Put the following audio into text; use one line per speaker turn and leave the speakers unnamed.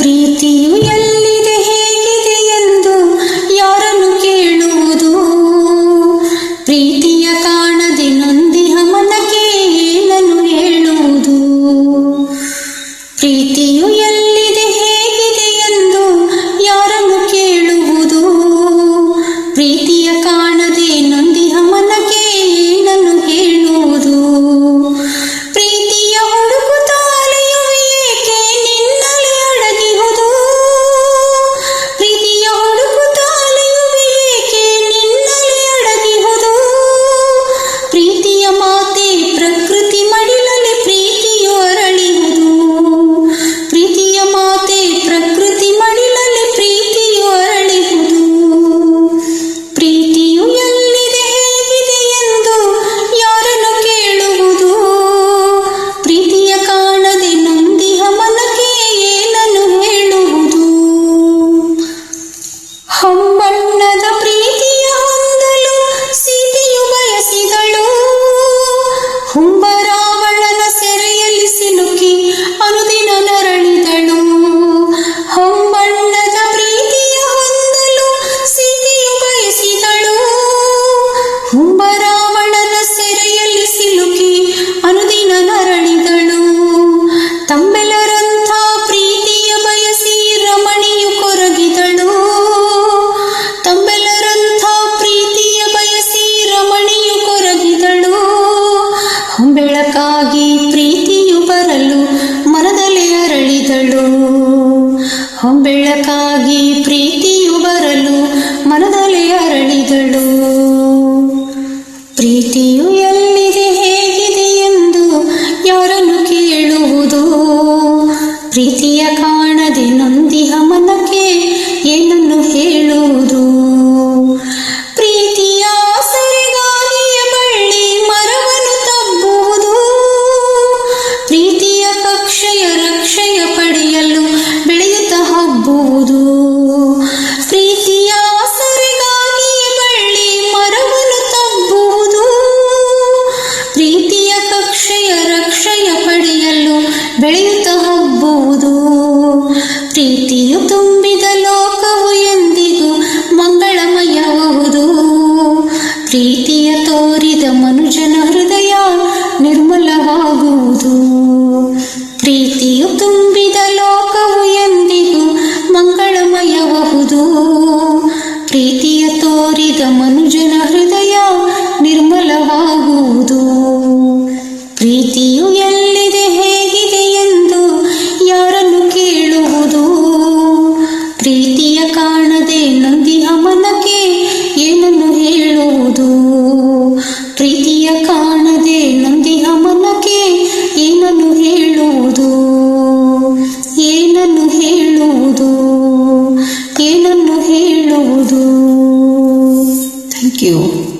¡Precíame! ಇರಲು ಹೊಂಬೆಳಕಾಗಿ ಪ್ರೀತಿಯು ಬರಲು, ಮನದಲ್ಲಿ ಅರಳಿದಳು. ಪ್ರೀತಿಯು ಎಲ್ಲಿದೆ, ಹೇಗಿದೆ ಎಂದು ಯಾರನ್ನು ಕೇಳುವುದು? ಪ್ರೀತಿಯ ಕಾಣದೆ ನೊಂದಿಹ ಮನಕ್ಕೆ ಏನನ್ನು ಹೇಳುವುದು? ತುಂಬಿದ ಲೋಕವು ಎಂದಿಗೂ ಮಂಗಳಮಯವಹುದು ಪ್ರೀತಿಯ ತೋರಿದ ಮನುಜನ ಹೃದಯ ನಿರ್ಮಲವಾಗುವುದು. ಪ್ರೀತಿಯು ತುಂಬಿದ ಲೋಕವು ಎಂದಿಗೂ ಮಂಗಳಮಯವಹುದು ಪ್ರೀತಿಯ ತೋರಿದ ಮನುಜ you.